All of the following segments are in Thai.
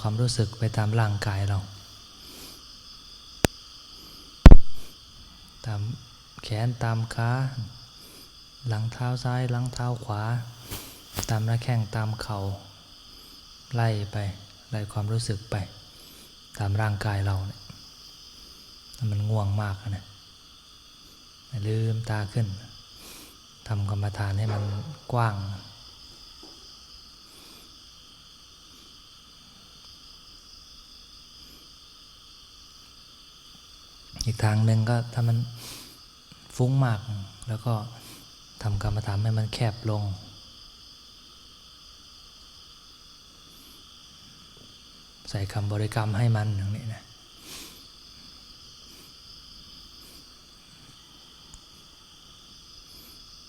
ความรู้สึกไปตามร่างกายเรา ตามแขนตามขาหลังเท้าซ้ายหลังเท้าขวา ตามหน้าแข้งตามเข่าไล่ไปไล่ความรู้สึกไป ตามร่างกายเราเนี่ยมันง่วงมากนะลืมตาขึ้นทำกรรมฐานให้มันกว้าง อีกทางหนึ่งก็ถ้ามันฟุ้งมาก แล้วก็ทำกรรมฐานให้มันแคบลง ใส่คำบริกรรมให้มันอย่างนี้นะ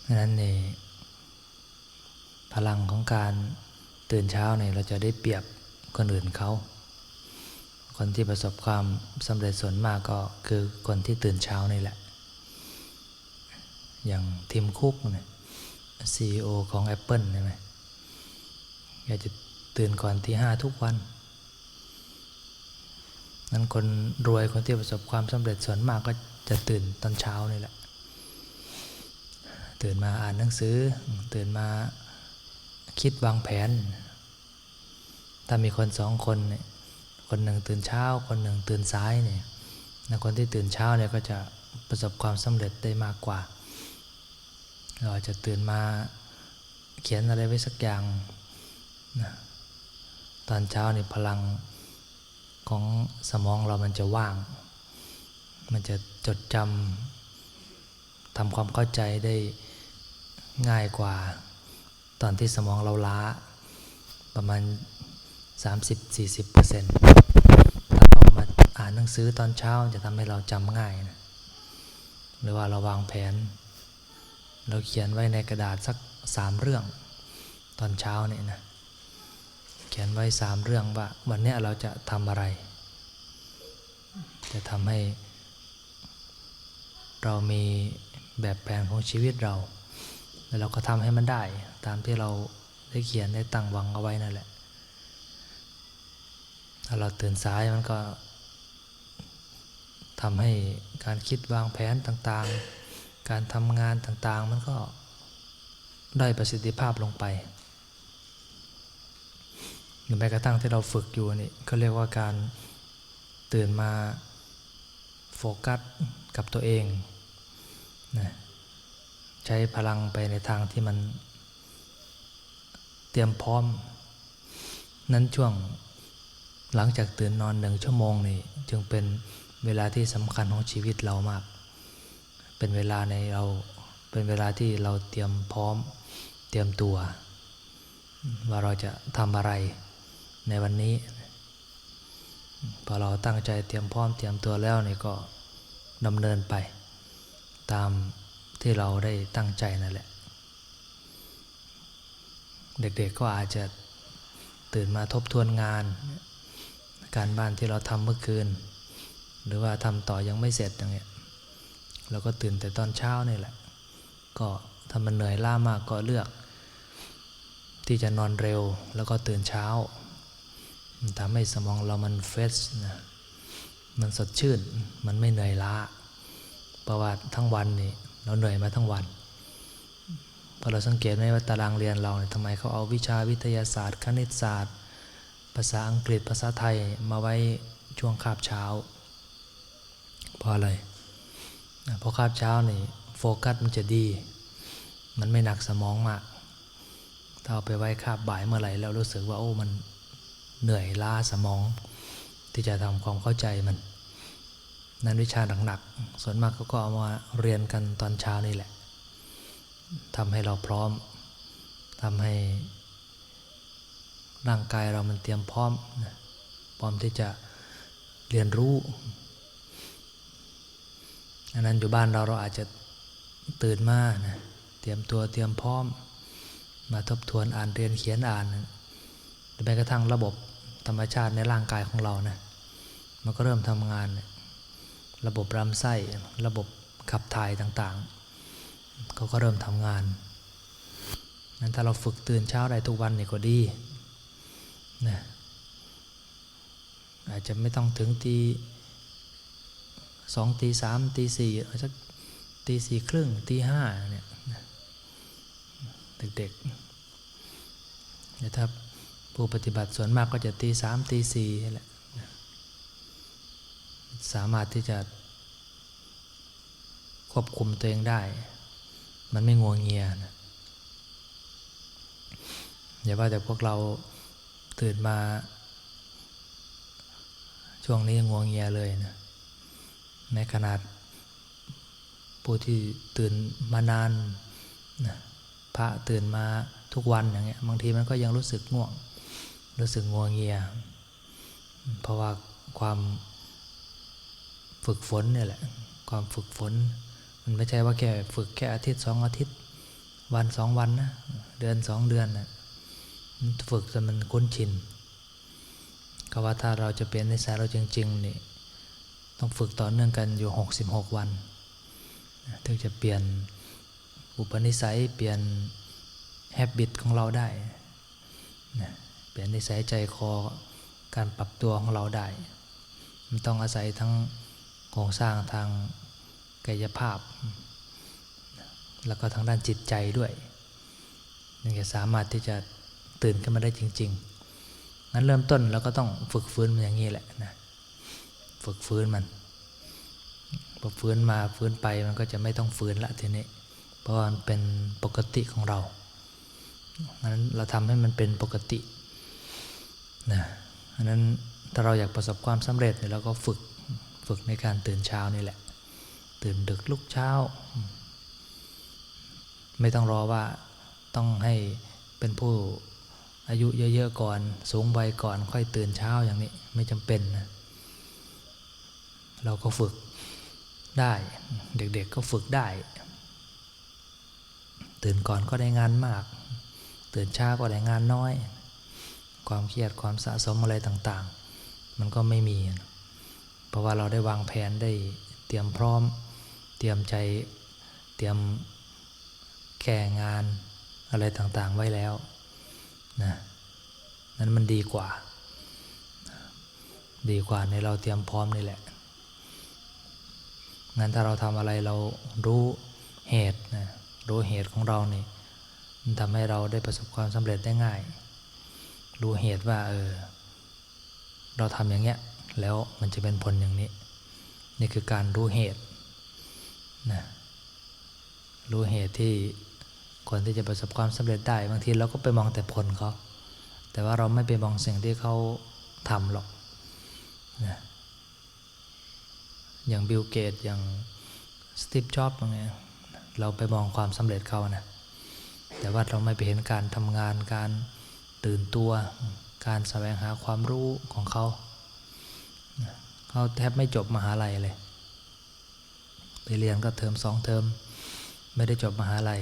ดังนั้นนี่พลังของการตื่นเช้าเนี่ยเราจะได้เปรียบคนอื่นเขา คนที่ประสบความสำเร็จส่วนมากก็คือคนที่ตื่นเช้านี่แหละ อย่างทีมคุกเนี่ยซีอของ Apple ใช่ไหมอยากจะตื่นก่อนที่ห้าทุกวัน นั้นคนรวยคนที่ประสบความสำเร็จส่วนมากก็จะตื่นตอนเช้านี่แหละ ตื่นมาอ่านหนังสือ ตื่นมาคิดวางแผน ถ้ามีคนสองคนเนี่ย คนหนึ่งตื่นเช้า คนหนึ่งตื่นสายเนี่ยนะคนที่ตื่นเช้าเนี่ยก็จะประสบความสำเร็จได้มากกว่า เราจะตื่นมาเขียนอะไรไว้สักอย่างนะตอนเช้านี่พลังของสมองเรามันจะว่าง มันจะจดจำทำความเข้าใจได้ง่ายกว่า ตอนที่สมองเราล้าประมาณ 30-40%ถ้าเรามา อ่านหนังสือตอนเช้าจะทำให้เราจำง่ายนะหรือว่าเราวางแผน เราเขียนไว้ในกระดาษสักสามเรื่องตอนเช้าเนี่ยนะเขียนไว้สามเรื่องว่าวันนี้เราจะทำอะไร จะทำให้ เรามีแบบแผนของชีวิตเรา แล้วเราก็ทำให้มันได้ตามที่เราได้เขียนได้ตั้งหวังเอาไว้นั่นแหละถ้าเราตื่นสายมันก็ ทำให้การคิดวางแผนต่างๆ การทำงานต่างๆ มันก็ได้ประสิทธิภาพลงไปหรือแม้กระทั่งที่เราฝึกอยู่นี่เขาเรียกว่าการตื่นมาโฟกัสกับตัวเองนะใช้พลังไปในทางที่มันเตรียมพร้อม นั้นช่วงหลังจากตื่นนอนหนึ่งชั่วโมงนี่จึงเป็น เวลาที่สำคัญของชีวิตเรามาก เป็นเวลาในเรา เป็นเวลาที่เราเตรียมพร้อม เตรียมตัว ว่าเราจะทำอะไรในวันนี้ พอเราตั้งใจเตรียมพร้อมเตรียมตัวแล้วนี่ก็ดำเนินไป ตามที่เราได้ตั้งใจนั่นแหละ เด็กๆก็อาจจะตื่นมาทบทวนงาน การบ้านที่เราทำเมื่อคืน หรือว่าทำต่อยังไม่เสร็จอย่างเงี้ยเราก็ตื่นแต่ตอนเช้านี่แหละ ก็ถ้ามันเหนื่อยล้ามากก็เลือก ที่จะนอนเร็วแล้วก็ตื่นเช้าทำให้สมองเรามันเฟสนะมันสดชื่น มันไม่เหนื่อยล้าเพราะว่าทั้งวันนี่เราเหนื่อยมาทั้งวันพอเราสังเกตไหมว่าตารางเรียนเราเนี่ยทำไมเขาเอาวิชาวิทยาศาสตร์ คณิตศาสตร์ ภาษาอังกฤษภาษาไทยมาไว้ช่วงคาบเช้า เพราะอะไรเพราะคาบเช้านี่โฟกัสมันจะดี มันไม่หนักสมองมาก ถ้าเอาไปไว้คาบบ่ายเมื่อไหร่แล้วรู้สึกว่าโอ้มันเหนื่อยล้าสมอง ที่จะทำความเข้าใจมัน นั้นวิชาหนักๆส่วนมากเขาก็เอามาเรียนกันตอนเช้านี่แหละทำให้เราพร้อมทำให้ร่างกายเรามันเตรียมพร้อมพร้อมที่จะเรียนรู้ อันนั้นอยู่บ้านเราเราอาจจะตื่นมานะเตรียมตัวเตรียมพร้อม มาทบทวนอ่านเรียนเขียนอ่านหรือแม้กระทั่งระบบธรรมชาติในร่างกายของเรานะมันก็เริ่มทำงาน ระบบลำไส้ระบบขับถ่ายต่างๆเขาก็เริ่มทำงานนั้นถ้าเราฝึกตื่นเช้าได้ทุกวันนี่ก็ดีนะอาจจะไม่ต้องถึงตี สองตีสามตีสี่อาสักตีสี่ครึ่งตีห้าเนี่ยเด็กๆแต่ถ้าผู้ปฏิบัติส่วนมากก็จะตีสามตีสี่แหละนะสามารถที่จะควบคุมตัวเองได้ มันไม่งัวงเงียนะอย่าว่าแต่พวกเราตื่นมา ช่วงนี้งัวงเงียเลยนะ ในขนาดผู้ที่ตื่นมานานนะพระตื่นมาทุกวันอย่างเงี้ยบางทีมันก็ยังรู้สึกง่วง รู้สึกงัวงเงีย เพราะว่าความฝึกฝนเนี่ยแหละ ความฝึกฝน มันไม่ใช่ว่าแค่ฝึกแค่อาทิตย์สองอาทิตย์ วันสองวันนะเดือนสองเดือนนะฝึกจนมันคุ้นชินก็ว่าถ้าเราจะเปลี่ยนนิสัยเราจริงๆนี่ ต้องฝึกต่อเนื่องกันอยู่ 66 วัน ถึงจะเปลี่ยนอุปนิสัยเปลี่ยนแฮบบิตของเราได้ เปลี่ยนนิสัยใจคอการปรับตัวของเราได้ มันต้องอาศัยทั้งโครงสร้างทางกายภาพ แล้วก็ทางด้านจิตใจด้วยนึงจะสามารถที่จะตื่นขึ้นมาได้จริง ๆ งั้นเริ่มต้นเราก็ต้องฝึกฟื้นมันอย่างนี้แหละนะ ฝึกฟื้นมันพอฟื้นมาฟื้นไปมันก็จะไม่ต้องฟื้นละทีนี้ เพราะมันเป็นปกติของเรางั้นเราทำให้มันเป็นปกตินะอันนั้นถ้าเราอยากประสบความสำเร็จเนี่ยเราก็ฝึกฝึกในการตื่นเช้านี่แหละ ตื่นดึกลุกเช้า ไม่ต้องรอว่าต้องให้เป็นผู้อายุเยอะๆก่อน สูงวัยก่อนค่อยตื่นเช้าอย่างนี้ไม่จำเป็นนะ เราก็ฝึกได้ เด็กๆก็ฝึกได้ ตื่นก่อนก็ได้งานมาก ตื่นช้าก็ได้งานน้อย ความเครียดความสะสมอะไรต่างๆ มันก็ไม่มี เพราะว่าเราได้วางแผนได้เตรียมพร้อม เตรียมใจเตรียมแก่งานอะไรต่างๆไว้แล้วนะนั้นมันดีกว่า ดีกว่าในเราเตรียมพร้อมนี่แหละ งั้นถ้าเราทำอะไรเรารู้เหตุนะรู้เหตุของเราเนี่ยมันทำให้เราได้ประสบความสำเร็จได้ง่าย รู้เหตุว่าเออเราทำอย่างเงี้ยแล้วมันจะเป็นผลอย่างนี้ นี่คือการรู้เหตุนะรู้เหตุที่คนที่จะประสบความสำเร็จได้ บางทีเราก็ไปมองแต่ผลเขาแต่ว่าเราไม่ไปมองสิ่งที่เขาทำหรอกนะ อย่างบิลเกตอย่างสตีฟจ็อบส์อย่างเงี้ยเราไปมองความสำเร็จเขานะแต่ว่าเราไม่ไปเห็นการทำงานการตื่นตัว การแสวงหาความรู้ของเขา เขาแทบไม่จบมหาลัยเลย ไปเรียนก็เทอมสองเทอม ไม่ได้จบมหาลัย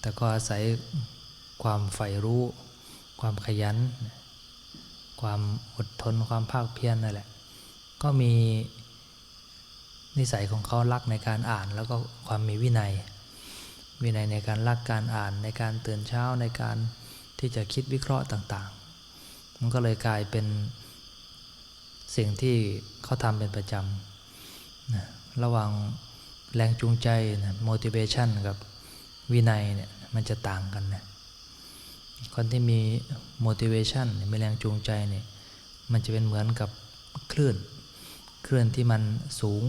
แต่ก็อาศัยความใฝ่รู้ ความขยัน ความอดทนความภาคเพียรนั่นแหละ ก็มี นิสัยของเขารักในการอ่านแล้วก็ความมีวินัย วินัยในการรักการอ่านในการตื่นเช้าในการที่จะคิดวิเคราะห์ต่างๆ มันก็เลยกลายเป็นสิ่งที่เขาทำเป็นประจำนะระหว่างแรงจูงใจนะ motivation กับวินัยเนี่ยมันจะต่างกันนะคนที่มี motivation มีแรงจูงใจเนี่ยมันจะเป็นเหมือนกับคลื่น คลื่อนที่มันสูง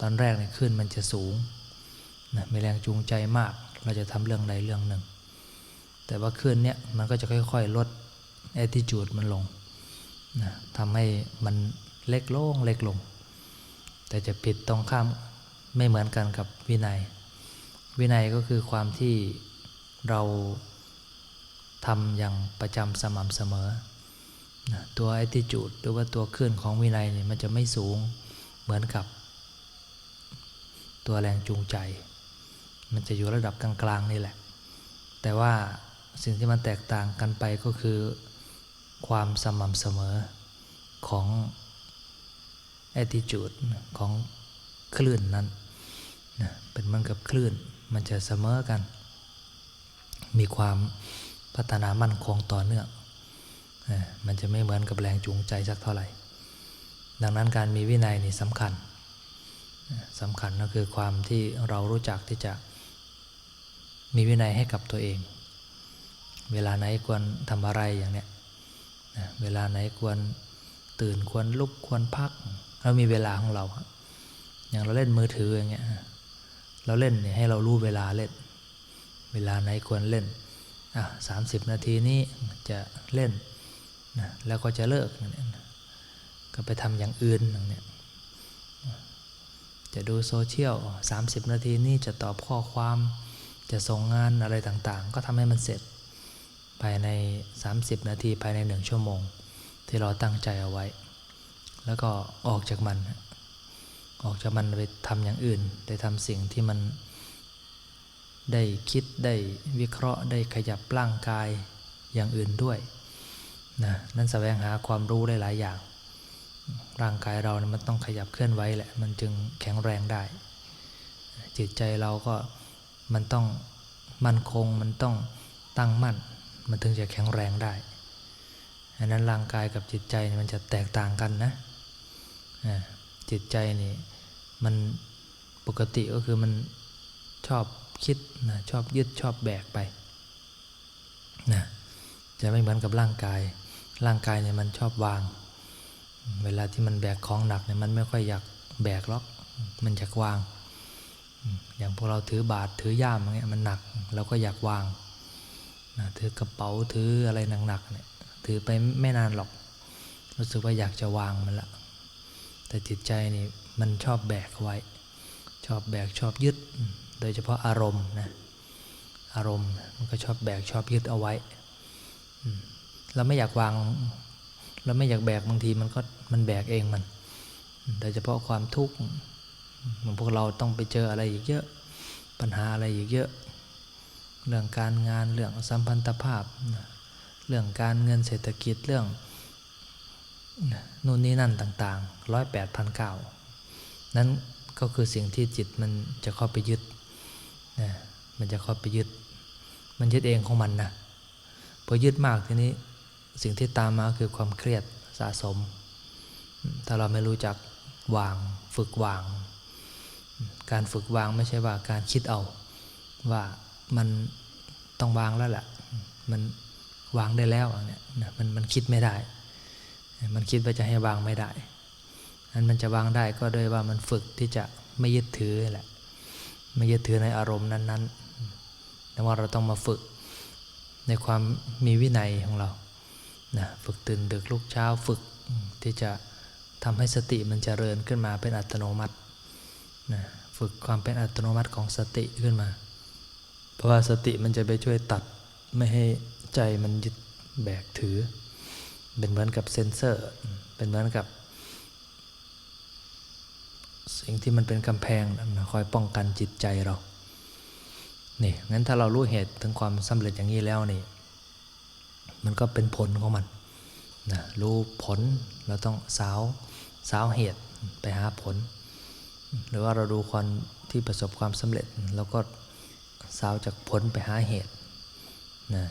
ตอนแรกเนี่ยคลื่นมันจะสูงนะมีแรงจูงใจมาก เราจะทำเรื่องใดเรื่องหนึ่ง แต่ว่าคลื่นเนี้ยมันก็จะค่อยๆลด attitude มันลงนะทำให้มันเล็กลงเล็กลง แต่จะผิดตรงข้ามไม่เหมือนกันกับวินัย วินัยก็คือความที่เราทำอย่างประจำสม่ำเสมอ ตัว attitude หรือว่าตัวคลื่นของวินัยเนี่ยมันจะไม่สูงเหมือนกับ ตัวแรงจูงใจ มันจะอยู่ระดับกลางๆนี่แหละ แต่ว่าสิ่งที่มันแตกต่างกันไปก็คือ ความสม่ำเสมอของ attitude ของคลื่นนั้นนะเป็นเหมือนกับคลื่นมันจะเสมอกัน มีความพัฒนามั่นคงต่อเนื่อง มันจะไม่เหมือนกับแรงจูงใจสักเท่าไหร่ ดังนั้นการมีวินัยนี่สำคัญสำคัญก็คือความที่เรารู้จักที่จะมีวินัยให้กับตัวเอง เวลาไหนควรทำอะไรอย่างเนี้ยเวลาไหนควรตื่นควรลุกควรพัก เรามีเวลาของเรา อย่างเราเล่นมือถืออย่างเงี้ยเราเล่นเนี่ยให้เรารู้เวลาเล่น เวลาไหนควรเล่นอะสามสิบนาทีนี้จะเล่น นะแล้วก็จะเลิกอย่างนี้ก็ไปทำอย่างอื่นอย่างเนี้ยจะดูโซเชียล 30 นาทีนี้จะตอบข้อความจะส่งงานอะไรต่างๆ ก็ทำให้มันเสร็จภายใน 30 นาทีภายในหนึ่งชั่วโมง ที่เราตั้งใจเอาไว้ แล้วก็ออกจากมัน ออกจากมันไปทำอย่างอื่นได้ทำสิ่งที่มันได้คิดได้วิเคราะห์ได้ขยับร่างกายอย่างอื่นด้วย นะนั่นแสวงหาความรู้ได้หลายอย่าง ร่างกายเราเนี่ยมันต้องขยับเคลื่อนไหวแหละ มันจึงแข็งแรงได้ จิตใจเราก็มันต้องมั่นคง มันต้องตั้งมั่น มันถึงจะแข็งแรงได้อันนั้นร่างกายกับจิตใจมันจะแตกต่างกันนะ จิตใจนี่มันปกติก็คือมันชอบคิดนะชอบยึดชอบแบกไปนะจะไม่เหมือนกับร่างกาย ร่างกายเนี่ยมันชอบวาง เวลาที่มันแบกของหนักเนี่ยมันไม่ค่อยอยากแบกหรอกมันอยากวาง อย่างพวกเราถือบาตรถือย่ามอย่างเงี้ยมันหนักเราก็อยากวางนะถือกระเป๋าถืออะไรหนักๆเนี่ยถือไปไม่นานหรอก รู้สึกว่าอยากจะวางมันละ แต่จิตใจนี่มันชอบแบกไว้ ชอบแบกชอบยึด โดยเฉพาะอารมณ์นะอารมณ์มันก็ชอบแบกชอบยึดเอาไว้ เราไม่อยากวาง เราไม่อยากแบกบางทีมันก็มันแบกเองมัน โดยเฉพาะความทุกข์เหมือนพวกเราต้องไปเจออะไรอีกเยอะ ปัญหาอะไรอีกเยอะ เรื่องการงานเรื่องสัมพันธภาพ เรื่องการเงินเศรษฐกิจเรื่องนู่นนี่นั่นต่างๆร้อยแปดพันเก้านั้นก็คือสิ่งที่จิตมันจะเข้าไปยึดนะมันจะเข้าไปยึด มันยึดเองของมันนะพอยึดมากทีนี้ สิ่งที่ตามมาคือความเครียดสะสม ถ้าเราไม่รู้จักวางฝึกวาง การฝึกวางไม่ใช่ว่าการคิดเอา ว่ามันต้องวางแล้วแหละมันวางได้แล้วเนี่ยมันมันคิดไม่ได้ มันคิดว่าจะให้วางไม่ได้นั้นมันจะวางได้ก็โดยว่ามันฝึกที่จะไม่ยึดถือแหละ ไม่ยึดถือในอารมณ์นั้นๆแต่ว่าเราต้องมาฝึกในความมีวินัยของเรา นะฝึกตื่นดึกลุกเช้าฝึกที่จะทำให้สติมันจเจริญขึ้นมาเป็นอัตโนมัตินะฝึกความเป็นอัตโนมัติของสติขึ้นมา เพราะว่าสติมันจะไปช่วยตัดไม่ให้ใจมันยึดแบกถือ เป็นเหมือนกับเซนเซอร์ เป็นเหมือนกับ สิ่งที่มันเป็นกำแพงนะคอยป้องกันจิตใจเรา นี่งั้นถ้าเรารู้เหตุถึงความสำเร็จอย่างนี้แล้วนี่ มันก็เป็นผลของมันนะรู้ผลเราต้องสาวสาวเหตุไปหาผล หรือว่าเราดูคนที่ประสบความสำเร็จเราก็สาวจากผลไปหาเหตุนะ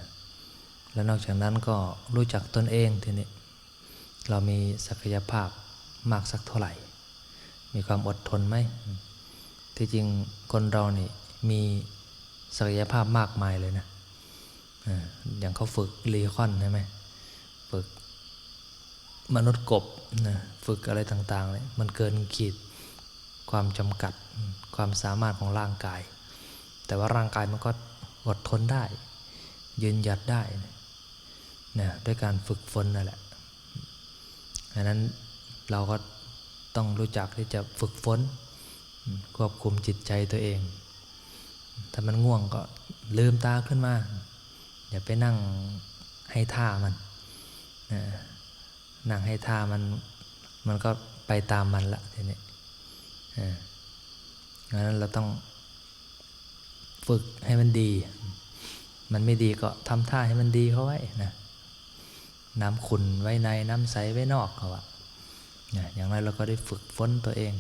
แล้วนอกจากนั้นก็รู้จักตนเองทีนี้เรามีศักยภาพมากสักเท่าไหร่ มีความอดทนไหมที่จริงคนเรานี่มีศักยภาพมากมายเลยนะ อย่างเขาฝึกรีคอนใช่ไหมฝึกมนุษย์กบนะฝึกอะไรต่างๆเลยมันเกินขีดความจำกัดความสามารถของร่างกาย แต่ว่าร่างกายมันก็อดทนได้ ยืนหยัดได้นะด้วยการฝึกฝนนั่นแหละดังนั้นเราก็ต้องรู้จักที่จะฝึกฝนควบคุมจิตใจตัวเอง ถ้ามันง่วงก็ลืมตาขึ้นมา อย่าไปนั่งให้ท่ามันนะนั่งให้ท่ามันมันก็ไปตามมันละทีนี้ดังนั้นเราต้องฝึกให้มันดี มันไม่ดีก็ทำท่าให้มันดีเขาไว้นะน้ำขุนไว้ในน้ำใสไว้นอกเขาอะอย่างไรเราก็ได้ฝึกฝนตัวเอง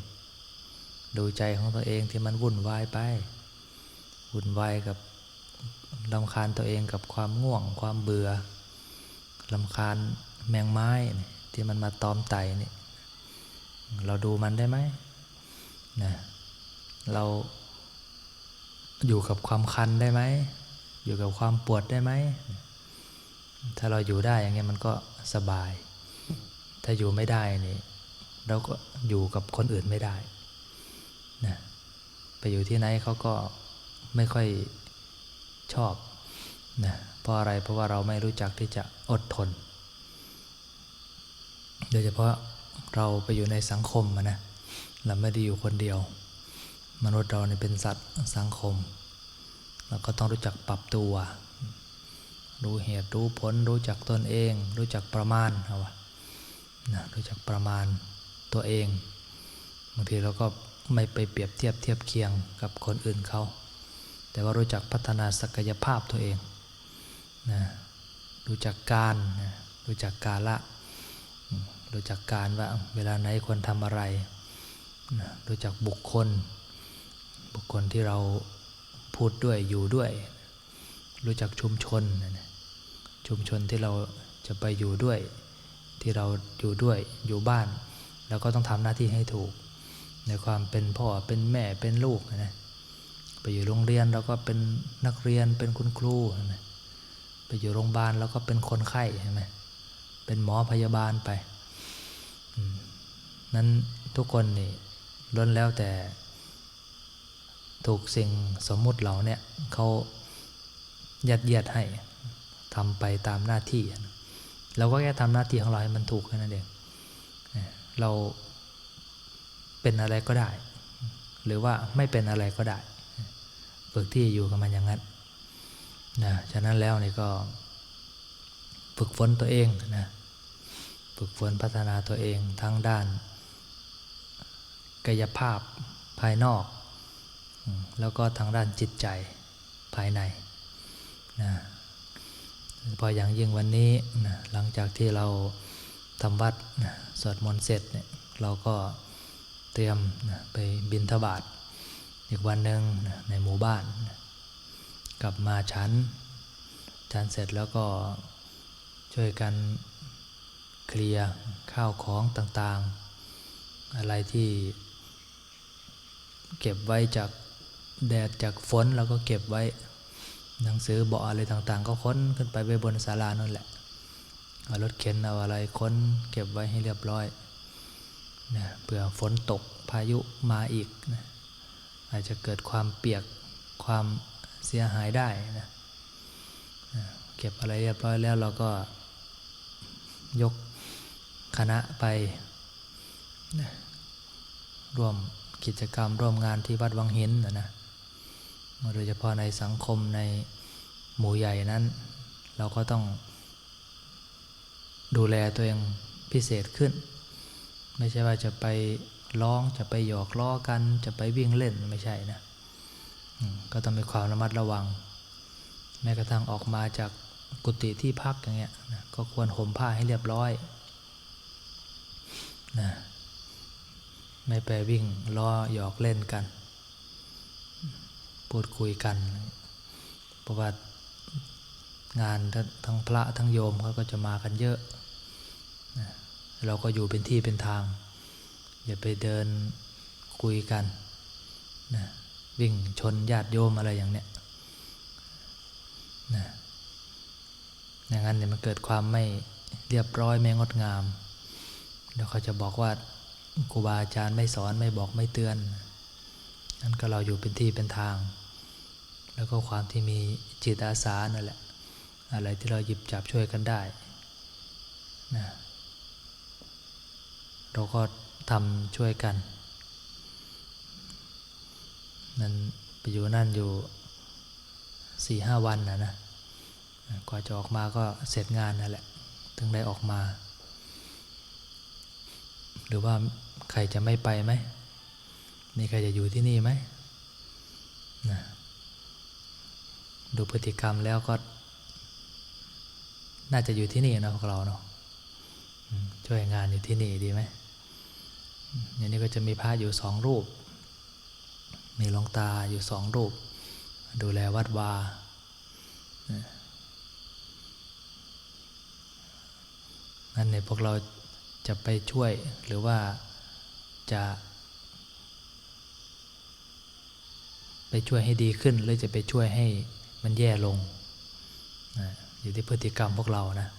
ดูใจของตัวเองที่มันวุ่นวายไป วุ่นวายกับ ลำคาญตัวเองกับความง่วง ความเบื่อลำคาญแมงไม้ที่มันมาตอมไตนี่เราดูมันได้ไหมนะเราอยู่กับความคันได้ไหม อยู่กับความปวดได้ไหม ถ้าเราอยู่ได้อย่างเงี้ยมันก็สบาย ถ้าอยู่ไม่ได้นี่เราก็อยู่กับคนอื่นไม่ได้นะไปอยู่ที่ไหนเขาก็ไม่ค่อย ชอบนะเพราะอะไรเพราะว่าเราไม่รู้จักที่จะอดทน โดยเฉพาะเราไปอยู่ในสังคมนะเราไม่ได้อยู่คนเดียว มนุษย์เราเนี่ยเป็นสัตว์สังคม เราก็ต้องรู้จักปรับตัวรู้เหตุรู้ผลรู้จักตนเอง รู้จักประมาณเอาวะนะรู้จักประมาณตัวเองบางทีเราก็ไม่ไปเปรียบเทียบเทียบเคียงกับคนอื่นเขา แต่ว่ารู้จักพัฒนาศักยภาพตัวเองนะรู้จักการนะรู้จักกาละ รู้จักการว่าเวลาไหนควรทำอะไรนะรู้จักบุคคล บุคคลที่เราพูดด้วยอยู่ด้วย รู้จักชุมชนนะชุมชนที่เราจะไปอยู่ด้วย ที่เราอยู่ด้วยอยู่บ้านเราก็ต้องทำหน้าที่ให้ถูก ในความเป็นพ่อเป็นแม่เป็นลูกนะ อยู่โรงเรียนเราก็เป็นนักเรียนเป็นคุณครูนะไปอยู่โรงพยาบาลเราก็เป็นคนไข้ใช่ไหมเป็นหมอพยาบาลไปนั้นทุกคนนี่ล้นแล้วแต่ถูกสิ่งสมมุติเราเนี่ยเขายัดเยียดให้ทำไปตามหน้าที่เราก็แค่ทำหน้าที่ของเราให้มันถูกแค่นั้นเองเราเป็นอะไรก็ได้ หรือว่าไม่เป็นอะไรก็ได้ ฝึกที่อยู่กับมันอย่างนั้นนะฉะนั้นแล้วนี่ก็ฝึกฝนตัวเองนะฝึกฝนพัฒนาตัวเองทั้งด้าน กายภาพภายนอก แล้วก็ทางด้านจิตใจภายในนะพออย่างยิ่งวันนี้นะหลังจากที่เราทำวัดนะสวดมนต์เสร็จเนี่ยเราก็เตรียมนะไปบินทบาท อีกวันหนึ่งในหมู่บ้าน กลับมาชั้นชั้นเสร็จแล้วก็ช่วยกันเคลียร์ข้าวของต่างๆ อะไรที่เก็บไว้จากแดดจากฝนเราก็เก็บไว้หนังสือเบาะอะไรต่างๆ ก็ค้นขึ้นไปไว้บนศาลานั่นแหละเอารถเข็นเอาอะไรค้นเก็บไว้ให้เรียบร้อยนะเผื่อฝนตกพายุมาอีกนะ อาจจะเกิดความเปียกความเสียหายได้นะเก็บอะไรเรียบร้อยแล้วเราก็ยกคณะไปนะร่วมกิจกรรมร่วมงานที่วัดวังหินนะนะโดยเฉพาะในสังคมในหมู่ใหญ่นั้น เราก็ต้องดูแลตัวเองพิเศษขึ้น ไม่ใช่ว่าจะไป ร้องจะไปหยอกล้อกันจะไปวิ่งเล่นไม่ใช่นะก็ต้องมีความระมัดระวัง แม้กระทั่งออกมาจากกุฏิที่พักอย่างเงี้ยนะก็ควรห่มผ้าให้เรียบร้อยนะไม่ไปวิ่งล้อหยอกเล่นกัน พูดคุยกันเพราะว่างานทั้งพระทั้งโยมเขาก็จะมากันเยอะ เราก็อยู่เป็นที่เป็นทาง อย่าไปเดินคุยกันนะวิ่งชนญาติโยมอะไรอย่างเนี้ยนะอย่างนั้นเนี่ยมันเกิดความไม่เรียบร้อยไม่งดงามเดี๋ยวเขาจะบอกว่าครูบาอาจารย์ไม่สอนไม่บอกไม่เตือนนั่นก็เราอยู่เป็นที่เป็นทาง แล้วก็ความที่มีจิตอาสานั่นแหละ อะไรที่เราหยิบจับช่วยกันได้นะเราก็ ทำช่วยกัน นั่นไปอยู่นั่นอยู่สี่ห้าวันนะนะกว่าจะออกมาก็เสร็จงานนั่นแหละ ถึงได้ออกมา หรือว่าใครจะไม่ไปไหมมีใครจะอยู่ที่นี่ไหมนะดูพฤติกรรมแล้วก็ น่าจะอยู่ที่นี่นะพวกเราเนาะช่วยงานอยู่ที่นี่ดีไหม อย่างนี้ก็จะมีพระอยู่สองรูป มีหลวงตาอยู่สองรูป ดูแลวัดวานั่นเนี่ยพวกเราจะไปช่วยหรือว่าจะไปช่วยให้ดีขึ้น หรือจะไปช่วยให้มันแย่ลงนะอยู่ที่พฤติกรรมพวกเรานะ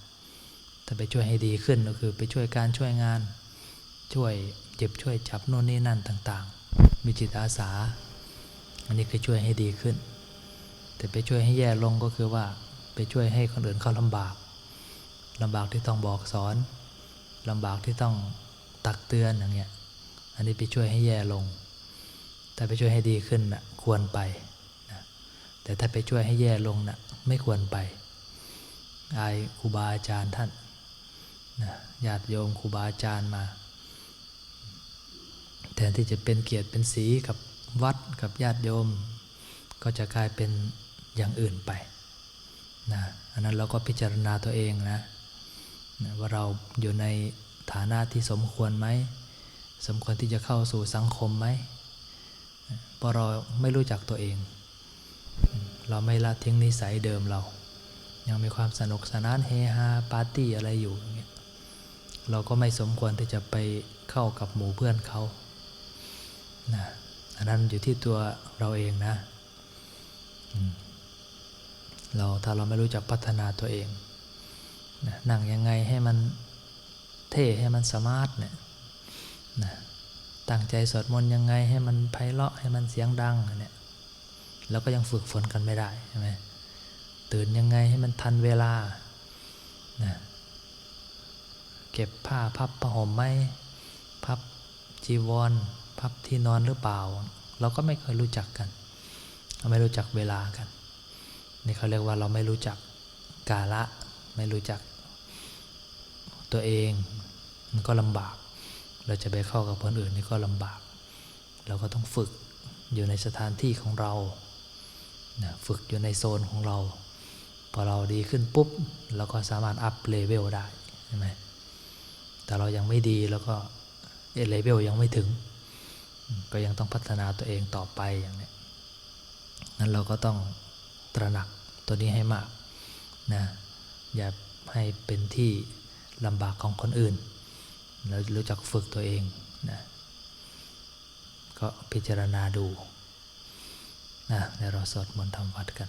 ถ้าไปช่วยให้ดีขึ้นก็คือไปช่วยการช่วยงานช่วย เจ็บช่วยจับโน่นนี่นั่นต่าง ๆ มีจิตอาสา อันนี้คือช่วยให้ดีขึ้น แต่ไปช่วยให้แย่ลงก็คือว่าไปช่วยให้คนอื่นเขาลำบากลำบากที่ต้องบอกสอนลำบากที่ต้องตักเตือนอย่างเงี้ย อันนี้ไปช่วยให้แย่ลง แต่ไปช่วยให้ดีขึ้นนะควรไปนะแต่ถ้าไปช่วยให้แย่ลงน่ะไม่ควรไป อายครูบาอาจารย์ท่านนะญาติโยมครูบาอาจารย์มา แทนที่จะเป็นเกียรติเป็นสีกับวัดกับญาติโยม ก็จะกลายเป็นอย่างอื่นไปนะอันนั้นเราก็พิจารณาตัวเองนะนะว่าเราอยู่ในฐานะที่สมควรไหม สมควรที่จะเข้าสู่สังคมไหมเพราะเราไม่รู้จักตัวเอง เราไม่ละทิ้งนิสัยเดิมเรา ยังมีความสนุกสนานเฮฮาปาร์ตี้อะไรอยู่ เราก็ไม่สมควรที่จะไปเข้ากับหมู่เพื่อนเขา นะอันนั้นอยู่ที่ตัวเราเองนะ เราถ้าเราไม่รู้จักพัฒนาตัวเองนะนั่งยังไงให้มันเท่ให้มันสมาร์ทเนี่ยนะตั้งใจสวดมนต์ยังไงให้มันไพเราะให้มันเสียงดังเนี่ยเราก็ยังฝึกฝนกันไม่ได้ใช่ไหมตื่นยังไงให้มันทันเวลานะเก็บผ้าพับผ้าห่มไหมพับจีวร พับที่นอนหรือเปล่า เราก็ไม่เคยรู้จักกันเราไม่รู้จักเวลากัน นี่เขาเรียกว่าเราไม่รู้จักกาละ ไม่รู้จักตัวเอง มันก็ลำบาก เราจะไปเข้ากับคนอื่นนี่ก็ลำบาก เราก็ต้องฝึกอยู่ในสถานที่ของเรานะฝึกอยู่ในโซนของเรา พอเราดีขึ้นปุ๊บ เราก็สามารถอัพเลเวลได้ใช่ไหมแต่เรายังไม่ดีแล้วก็เลเวลยังไม่ถึง ก็ยังต้องพัฒนาตัวเองต่อไปอย่างนี้นั้นเราก็ต้องตระหนักตัวนี้ให้มากนะอย่าให้เป็นที่ลำบากของคนอื่น แล้วรู้จักฝึกตัวเองนะก็พิจารณาดูนะเดี๋ยวเราสวดมนต์ทำวัดกัน